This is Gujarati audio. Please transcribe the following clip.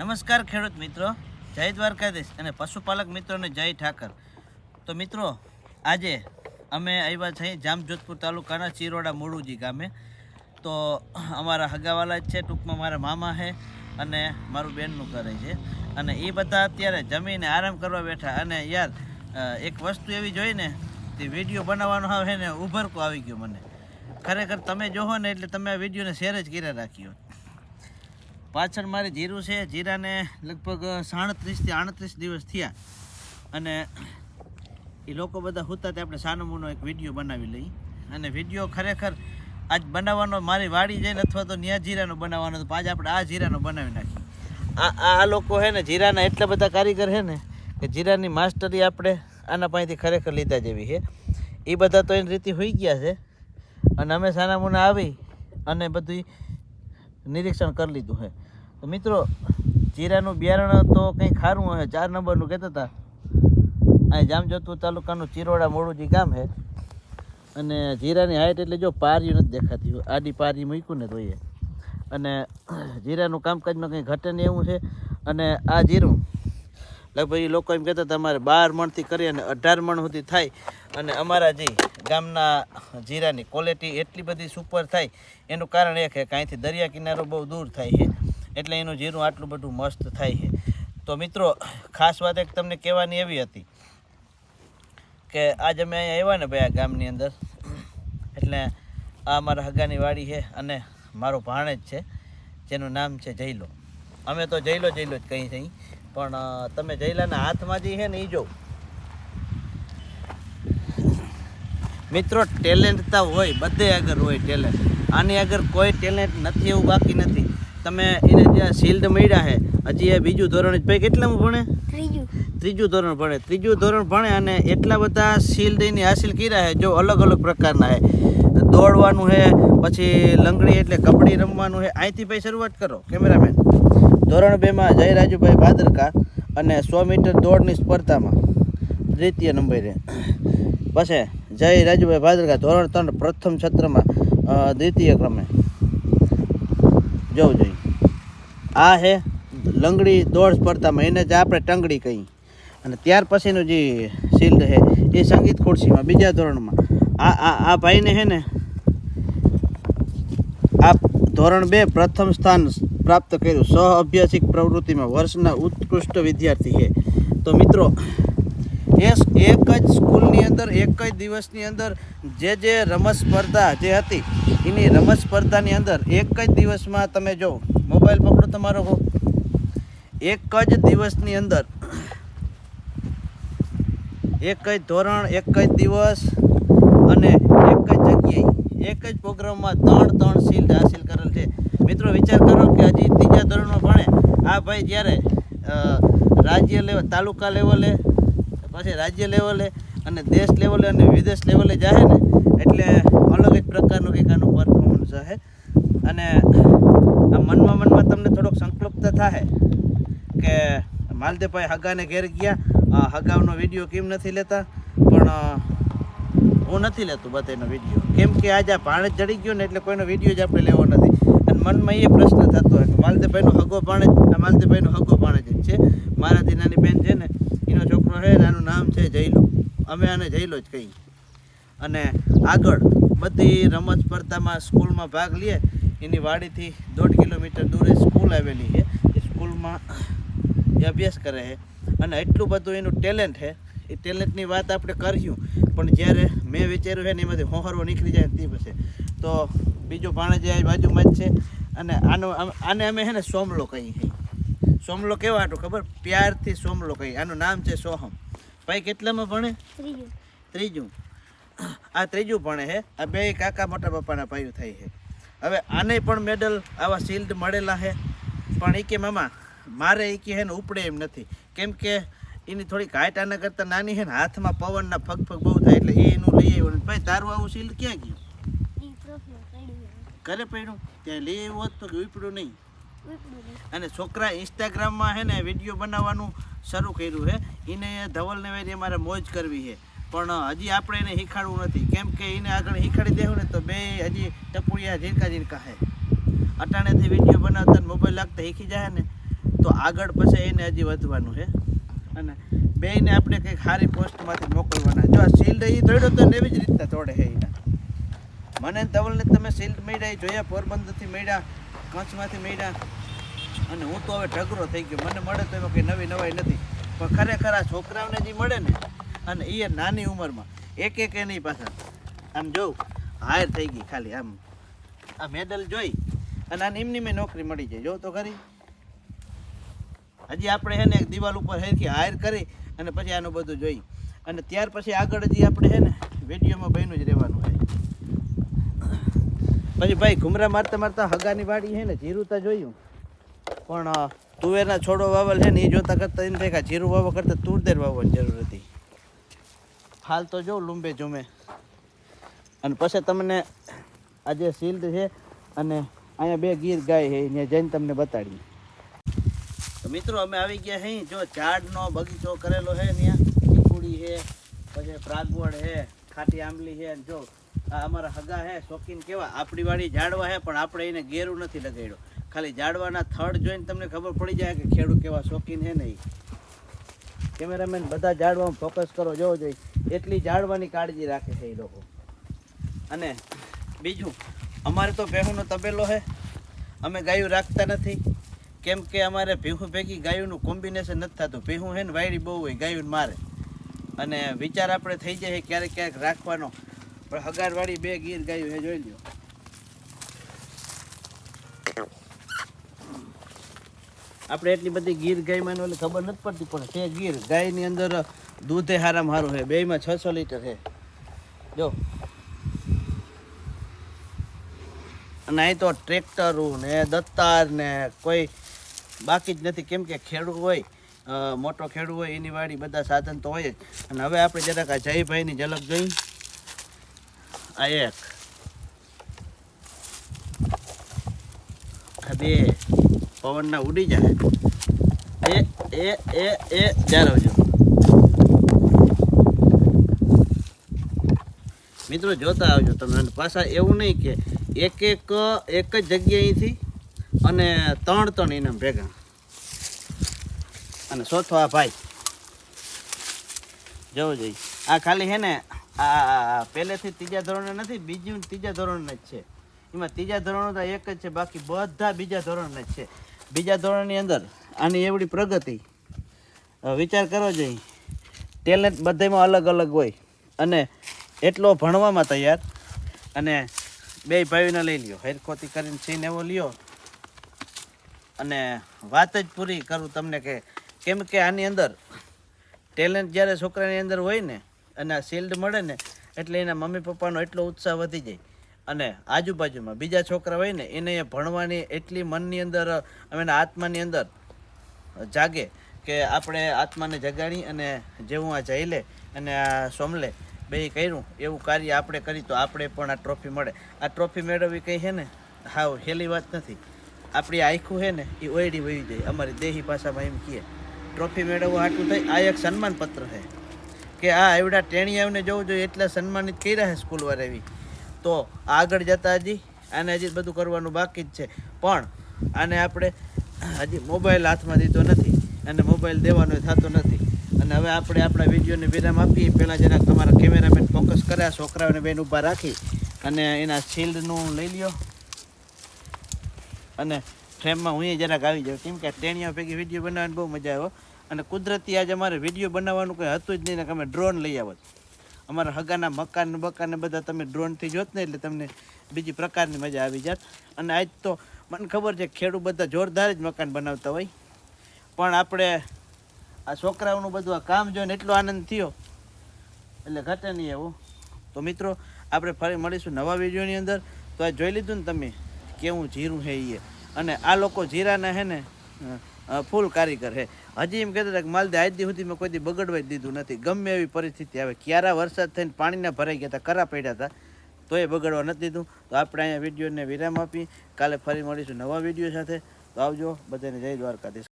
નમસ્કાર ખેડૂત મિત્રો, જય દ્વારકાધીશ અને પશુપાલક મિત્રોને જય ઠાકર. તો મિત્રો, આજે અમે આવ્યા છીએ જામજોધપુર તાલુકાના ચિરોડા મોડુજી ગામે. તો અમારા હગાવાલા જ છે, ટૂંકમાં મારા મામા છે અને મારું બેનનું કરે છે. અને એ બધા અત્યારે જમીને આરામ કરવા બેઠા અને યાર એક વસ્તુ એવી જોઈને તે વીડિયો બનાવવાનો આવે ને, ઉભરકો આવી ગયો મને. ખરેખર તમે જોહો ને એટલે તમે આ વિડીયોને શેર જ કર્યા રાખ્યો પાછળ મારે જીરું છે. જીરાને લગભગ સાડત્રીસથી આડત્રીસ દિવસ થયા. અને એ લોકો બધા હોતા તે આપણે સાનો મૂનો એક વીડિયો બનાવી લઈ. અને વીડિયો ખરેખર આજ બનાવવાનો મારી વાડી જઈને અથવા તો ન્યા જીરાનો બનાવવાનો તો આજ આપણે આ જીરાનો બનાવી નાખીએ. આ આ આ લોકો છે ને જીરાના એટલા બધા કારીગર છે ને કે જીરાની માસ્ટરી આપણે આના પાસેથી ખરેખર લીધા જેવી છે. એ બધા તો એની રીતે હોઈ ગયા છે. અને અમે સાનામૂના આવી અને બધું નિરીક્ષણ કરી લીધું છે તો મિત્રો, જીરાનું બિયારણ તો કંઈ ખારું હોય, ચાર નંબરનું કહેતા હતા. અહીં જામજોધપુર તાલુકાનું ચિરોડા મોડુજી ગામ છે અને જીરાની હાઈટ એટલે જો પાર્યું નથી દેખાતી આડી પારી મૂક્યું ને તો એ અને જીરાનું કામકાજમાં કંઈ ઘટે નહીં એવું છે. અને આ જીરું લગભગ એ લોકો એમ કહેતા તમારે બાર મણથી કરી અને અઢાર મણ સુધી થાય. અને અમારા જે ગામના જીરાની ક્વોલિટી એટલી બધી સુપર થાય, એનું કારણ એ કે અહીંથી દરિયા કિનારો બહુ દૂર થાય છે, એટલે એનું જીરું આટલું બધું મસ્ત થાય છે. તો મિત્રો, ખાસ વાત એક તમને કહેવાની એવી હતી કે આજ અમે અહીંયા આવ્યા ને ભાઈ આ ગામની અંદર, એટલે આ અમારા હગાની વાડી છે અને મારો ભાણેજ છે, જેનું નામ છે જયલો. અમે તો જૈલો જયલો જ કહી છીએ પણ તમે જયલાના હાથમાં જે છે ને એ જો. મિત્રો ટેલેન્ટ તો હોય બધે આગળ હોય ટેલેન્ટ આની આગળ કોઈ ટેલેન્ટ નથી એવું બાકી નથી. તમે એને જ્યાં શિલ્ડ મળ્યા છે હજી એ બીજું ધોરણ જ ભાઈ કેટલામાં ભણે? ત્રીજું. ત્રીજું ધોરણ ભણે. ત્રીજું ધોરણ ભણે અને એટલા બધા શિલ્ડ એની હાસિલ કર્યા છે જો અલગ અલગ પ્રકારના છે. દોડવાનું છે પછી લંગડી એટલે કબડ્ડી રમવાનું છે અહીંથી ભાઈ શરૂઆત કરો, કેમેરામેન. ધોરણ બેમાં જય રાજુભાઈ ભાદરકા અને સો મીટર દોડની સ્પર્ધામાં દ્વિતીય નંબરે પછી જય રાજુભાઈ ભાદરકા, ધોરણ ત્રણ, પ્રથમ છત્રમાં દ્વિતીય ક્રમે. જવું જોઈએ. આ છે લંગડી દોડ સ્પર્ધામાં, એને જ આપણે ટંગડી કહી અને ત્યાર પછીનું જે શિલ્ડ છે એ સંગીત ખુરશીમાં, બીજા ધોરણમાં. આ આ આ ભાઈને છે ને ધોરણ બે પ્રથમ સ્થાન પ્રાપ્ત કર્યું. સહ અભ્યાસિક પ્રવૃત્તિમાં વર્ષના ઉત્કૃષ્ટ વિદ્યાર્થી છે. તો મિત્રો એ એક જ સ્કૂલની અંદર, એક જ દિવસની અંદર જે જે રમત સ્પર્ધા જે હતી, એની રમત સ્પર્ધાની અંદર એક જ દિવસમાં તમે જો, મોબાઈલ પકડો તમારો હો. એક જ દિવસની અંદર, એક જ ધોરણ, એક જ દિવસ અને એક જ જગ્યાએ એક જ પ્રોગ્રામમાં ત્રણ ત્રણ શિલ્ડ હાસિલ કરેલ મિત્રો વિચાર કરો કે હજી ત્રીજા ધોરણમાં ભણે. આ ભાઈ જ્યારે રાજ્ય લેવલ તાલુકા લેવલે, પછી રાજ્ય લેવલે અને દેશ લેવલે અને વિદેશ લેવલે જાય ને, એટલે અલગ જ પ્રકારનું કંઈક આનું પરફોર્મન્સ હશે. અને આ મનમાં મનમાં તમને થોડોક સંકલ્પતા થાય કે માલદેવભાઈ હગાને ઘેર ગયા. હગાઉનો વીડિયો કેમ નથી લેતા? પણ હું નથી લેતું બધાનો વીડિયો. કેમ કે આજે આ ભાણેજ ચડી ગયો ને એટલે કોઈનો વીડિયો જ આપણે લેવો નથી. અને મનમાં એ પ્રશ્ન થતો હોય કે માલતીભાઈનો હગો પાણે આ માલદેવભાઈનો હગો પાણે જ છે. મારાથી નાની બેન છે ને, એનો છોકરો છે ને, આનું નામ છે જયલો. અમે આને જયલો જ કહીએ. અને આગળ બધી રમત સ્પર્ધામાં સ્કૂલમાં ભાગ લઈએ એની વાડીથી દોઢ કિલોમીટર દૂરે સ્કૂલ આવેલી છે. એ સ્કૂલમાં એ અભ્યાસ કરે છે. અને એટલું બધું એનું ટેલેન્ટ છે એ ટેલેન્ટની વાત આપણે કર્યું પણ જ્યારે મેં વિચાર્યું છે ને એમાંથી હોહરવો નીકળી જાય તે પછી. તો બીજો ભાણે જે આ બાજુમાં જ છે. અને આનો આને અમે છે ને સોમલો કહીએ છીએ. સોમલો કેવા હતું ખબર? પ્યારથી સોમલો કહીએ. આનું નામ છે સોહમ. ભાઈ કેટલામાં ભણે? ત્રીજું. ત્રીજું. આ ત્રીજું ભણે છે. આ બે કાકા મોટા પપ્પાના ભાઈઓ થાય છે. હવે આને પણ મેડલ આવા શિલ્ડ મળેલા છે. પણ એ કે મામા મારે એ કે હે ને ઉપડે એમ નથી. કેમ કે એની થોડીક હાઈટ આના કરતાં નાની છે ને હાથમાં પવનના ફગ ફગ બહુ થાય એટલે એનું લઈ આવ્યું ને ભાઈ, તારું આવું શીલ ક્યાં ગયું? ઘરે પડ્યું? ત્યાં લઈ આવ્યું હોત તો ઉપડ્યું નહીં. અને છોકરા ઇન્સ્ટાગ્રામમાં છે ને વીડિયો બનાવવાનું શરૂ કર્યું છે. એને ધવલને વેરી અમારે મોજ કરવી છે. પણ હજી આપણે એને શીખાડવું નથી. કેમ કે એને આગળ શીખાડી દેવું ને તો બે હજી ટપુડિયા ઝીરકા ઝીરકા છે. અટાણેથી વીડિયો બનાવતા મોબાઈલ લાગતા શીખી જાય ને, તો આગળ પછી એને હજી વધવાનું છે. અને બેને આપણે કંઈક સારી પોસ્ટમાંથી મોકલવાના. જો આ શિલ્ડ એ દોડ્યો તો એવી જ રીતના તોડે છે એના. મને ધવલને તમે શિલ્ડ મળ્યા જોયા, પોરબંદરથી મળ્યા, કચ્છમાંથી મળ્યા. અને હું તો હવે ઢગરો થઈ ગયો. મને મળે તો એમાં કંઈ નવી નવાઈ નથી. પણ ખરેખર આ છોકરાઓને જે મળે ને, અને એ નાની ઉંમરમાં, એક એક એની પાછળ, આમ જોઉં હાયર થઈ ગઈ ખાલી આમ. આ મેડલ જોઈ, અને આને એમની મેં નોકરી મળી જાય. જો તો ખરી. હજી આપણે હે ને દિવાલ ઉપર હેરખી હાયર કરી અને પછી આનું બધું જોઈ. અને ત્યાર પછી આગળ હજી આપણે હે ને વિડીયોમાં બહેનું જ રહેવાનું હોય પછી ભાઈ ઘુમરા મારતા મારતા હગાની વાડી છે ને જીરુતા જોયું. પણ તુવેરના છોડો વાવલ છે ને એ જોતા કરતા એને કે જીરું વાવવા કરતાં તુરદેર વાવવાની જરૂર હતી. હાલ તો જો લુંબે જુમે અને પછી તમને આ જે શિલ્ડ છે અને અહીંયા બે ગીર ગાય છે ત્યાં જઈને તમને બતાડીએ. તો મિત્રો, અમે આવી ગયા અહીં જો ઝાડનો બગીચો કરેલો છે ત્યાં ચીકુડી છે પછી પ્રાગવડ છે ખાટી આંબલી છે જો, આ અમારા હગા છે શોખીન કેવા. આપણી વાળી ઝાડવા છે પણ આપણે એને ગેરું નથી લગાડ્યો. ખાલી ઝાડવાના થડ જોઈને તમને ખબર પડી જાય કે ખેડૂત કેવા શોખીન છે નહીં કેમેરામેન, બધા ઝાડવામાં ફોકસ કરો, જોવો જોઈએ એટલી ઝાડવાની કાળજી રાખે છે એ લોકો. અને બીજું, અમારે તો ભેહુંનો તબેલો છે અમે ગાયું રાખતા નથી. કેમ કે અમારે ભીહું ભેગી ગાયોનું કોમ્બિનેશન નથી થતું. ભીહું હે ને વાયડી બહુ હોય ગાયું મારે. અને વિચાર આપણે થઈ જાય ક્યારેક ક્યારેક રાખવાનો. પણ હગારવાળી બે ગીર ગાયું હે જોઈ લ્યો. આપણે એટલી બધી ગીર ગાયમાં એટલે ખબર નથી પડતી, પણ છે ગીર. ગાયની અંદર દૂધે હારા સારું છે. બેયમાં છસો લીટર છે. જો. અને અહીં તો ટ્રેક્ટરું ને દત્તાર ને કોઈ બાકી જ નથી. કેમ કે ખેડૂત હોય મોટો ખેડૂત હોય, એની વાડી બધા સાધન તો હોય જ. અને હવે આપણે જરાક આ જયભાઈની ઝલક જોઈ. આ એક. આ બે. પવનના ઉડી જાય. એ એ એ એ જાળવજો મિત્રો, જોતા આવજો તમે. પાછા એવું નહીં કે એક એક એક જ જગ્યાએથી અને ત્રણ ત્રણ ઇનામ ભેગા. અને ચોથો આ ભાઈ. જવો જોઈએ આ ખાલી છે ને, આ પહેલેથી ત્રીજા ધોરણે નથી, બીજું ત્રીજા ધોરણને જ છે. એમાં ત્રીજા ધોરણ તો એક જ છે, બાકી બધા બીજા ધોરણને જ છે. બીજા ધોરણની અંદર આની એવડી પ્રગતિ. વિચાર કરવો જોઈએ ટેલેન્ટ બધામાં અલગ અલગ હોય અને એટલો ભણવામાં તૈયાર અને બે ભાઈઓને લઈ લ્યો. હેરખોતી કરીને સીન એવો લ્યો. અને વાત જ પૂરી કરું તમને કે કેમ કે આની અંદર ટેલેન્ટ જ્યારે છોકરાની અંદર હોય ને, અને આ શિલ્ડ મળે ને, એટલે એના મમ્મી પપ્પાનો એટલો ઉત્સાહ વધી જાય. અને આજુબાજુમાં બીજા છોકરા હોય ને, એને એ ભણવાની એટલી મનની અંદર એના આત્માની અંદર જાગે કે આપણે આત્માને જગાડી અને જેવું આ જઈલે અને આ સોમલે બે કર્યું, એવું કાર્ય આપણે કરી તો આપણે પણ આ ટ્રોફી મળે. આ ટ્રોફી મેળવવી કંઈ છે ને? હાવ હેલી વાત નથી. આપણી આખું છે ને, એ ઓયડી વહી જાય. અમારી દેહી ભાષામાં એમ કહીએ ટ્રોફી મેળવવા આટલું થઈ, આ એક સન્માનપત્ર છે કે આ એવડા ટેણીયાઓને જવું જોઈએ, એટલા સન્માનિત કર્યા છે સ્કૂલવાળા એવી. તો આગળ જતા હજી, આને હજી બધું કરવાનું બાકી જ છે. પણ આને આપણે હજી મોબાઈલ હાથમાં દીધો નથી, અને મોબાઈલ દેવાનો થતો નથી. અને હવે આપણે આપણા વિડીયોને વિરામ આપીએ. પહેલાં જરાક તમારા કેમેરામેન ફોકસ કર્યા, છોકરાઓને બેન ઊભા રાખી, અને એના શિલ્ડનું લઈ લ્યો. અને ફ્રેમમાં હું જરાક આવી જાઉં. કેમ કે ટેણીઓ ભેગી વીડિયો બનાવવાની બહુ મજા આવ્યો અને કુદરતી આજે અમારે વીડિયો બનાવવાનું કંઈ હતું જ નહીં અમે ડ્રોન લઈ આવત અમારા હગાના મકાન બકાન બધા તમે ડ્રોનથી જોત ને એટલે તમને બીજી પ્રકારની મજા આવી જાત. અને આજ તો મને ખબર છે ખેડૂત બધા જોરદાર જ મકાન બનાવતા હોય. પણ આપણે આ છોકરાઓનું બધું આ કામ જોઈને એટલો આનંદ થયો. એટલે ઘટે નહીં એવું. તો મિત્રો, આપણે ફરી મળીશું નવા વિડીયોની અંદર. તો આ જોઈ લીધું ને તમે? કેવું જીરું છે એ અને આ લોકો જીરાના હે ને ફૂલ કારીગર છે. હજી એમ કહેતા હતા કે માલદે આજ સુધી મેં કોઈ દી બગડવા જ દીધું નથી. ગમે એવી પરિસ્થિતિ આવે. ક્યારા વરસાદ થઈને પાણીના ભરાઈ ગયા હતા, કરા પડ્યા હતા તો એ બગડવા નથી દીધું. તો આપણે અહીંયા વિડીયોને વિરામ આપી. કાલે ફરી મળીશું નવા વીડિયો સાથે. તો આવજો બધાને જય દ્વારકાધીશ.